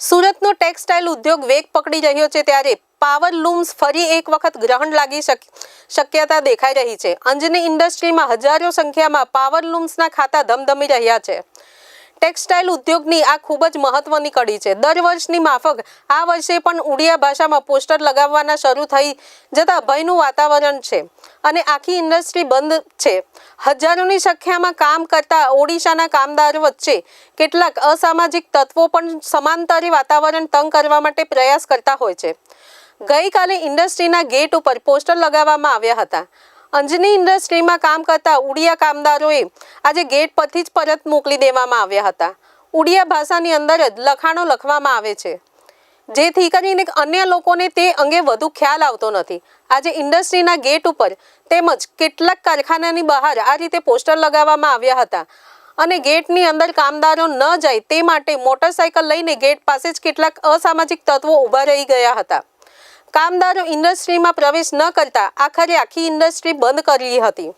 સુરતનો ટેક્સટાઇલ ઉદ્યોગ વેગ પકડી રહ્યો છે ત્યારે પાવર લૂમ્સ ફરી એક વખત ગ્રહણ લાગી શક- શક્યતા દેખાઈ રહી છે. અંજની ઇન્ડસ્ટ્રીમાં હજારો સંખ્યામાં પાવર લૂમ્સના ખાતા ધમધમી રહ્યા છે. ટેક્સટાઇલ ઉદ્યોગની આ ખૂબ જ મહત્વની કડી છે. દર વર્ષની માફક આ વર્ષે પણ ઉડિયા ભાષામાં પોસ્ટર લગાવવાના શરૂ થઈ જતાં ભયનું વાતાવરણ છે અને આખી ઇન્ડસ્ટ્રી બંધ છે. હજારોની સંખ્યામાં કામ કરતા ઓડિશાના કામદારો વચ્ચે કેટલાક અસામાજિક તત્વો પણ સમાંતરે વાતાવરણ તંગ કરવા માટે પ્રયાસ કરતા હોય છે. ગઈકાલે ઇન્ડસ્ટ્રીના ગેટ ઉપર પોસ્ટર લગાવવામાં આવ્યા હતા. અંજની ઇન્ડસ્ટ્રીમાં કામ કરતા ઉડિયા કામદારોએ આજે ગેટ પરથી જ પરત મોકલી દેવામાં આવ્યા હતા. ઉડિયા ભાષાની અંદર જ લખાણો લખવામાં આવે છે. જેથી કરીને અન્ય લોકોને તે અંગે વધુ ખ્યાલ આવતો નથી. આજે ઇન્ડસ્ટ્રીના ગેટ ઉપર તેમજ કેટલાક કારખાનાની બહાર આ રીતે પોસ્ટર લગાવવામાં આવ્યા હતા. અને ગેટની અંદર કામદારો ન જાય તે માટે મોટરસાયકલ લઈને ગેટ પાસે જ કેટલાક અસામાજિક તત્વો ઊભા રહી ગયા હતા. કામદારો ઇન્ડસ્ટ્રીમાં પ્રવેશ ન કરતા આખરે આખી ઇન્ડસ્ટ્રી બંધ કરી હતી.